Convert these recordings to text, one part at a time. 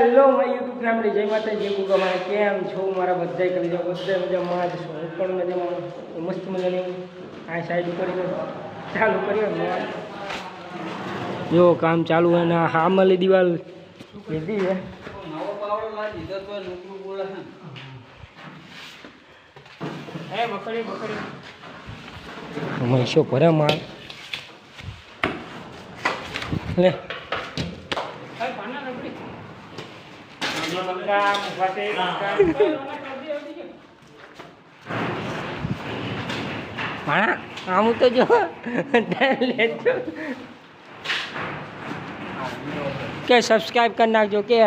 Hello મારી YouTube family જય માતાજી કુકા મારે કેમ છો? મારા બધાય કરી જાઓ બધા મજામાં જ છો. હું પણ મજામાં મસ્ત મજાની આ સાઈડ કરીને ચાલુ કરી જો કામ ચાલુ હોય ને હા હામલી દિવાલ લીધી છે મહીસો ભરે માલ? લે. હા આમ તો જો લેજો કે સબસ્ક્રાઇબ કરી નાખજો કે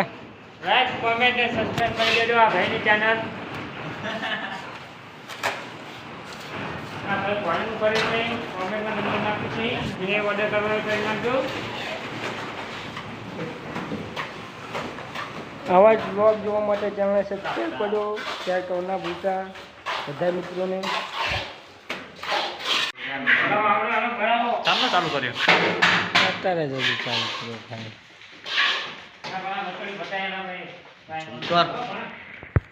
લાઈક કોમેન્ટ અને સબસ્ક્રાઇબ કરી દેજો આ ભાઈની ચેનલ આ ભાઈ ભણવાનું કરે છે કોમેન્ટમાં નંબર નાખું છું જે ઓર્ડર કરવો કરી નાખજો આવા જ બ્લોગ જોવા માટે ચેનલ સબસ્ક્રાઈબ કરજો શેર કરો ના ભૂલતા બધા મિત્રોને બરાબર, આવડો, આવડો, બરાબર. ચાલો ચાલુ કર્યો અત્યારે જ હજી ચાલુ કર્યો ખાલી આ બરાબર, બકરી બતાવ્યા ના ભાઈ. ભાઈ. કર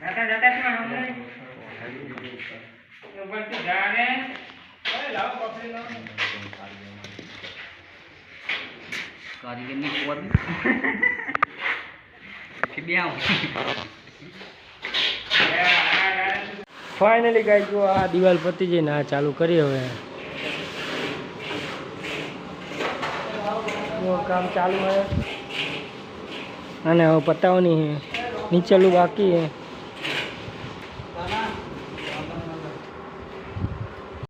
જતા જતા શું આમ નહીં? ઉપરથી જાણે. ઓય, લાવો પકડી લાવો. કારીગરની કોર કે બે આવ. ફાઇનલી ગાઈ જો આ દિવાલ પતી જઈને આ ચાલુ કરી હવે. કામ ચાલુ હે. અને હવે પતાવવાની નીચેલું બાકી છે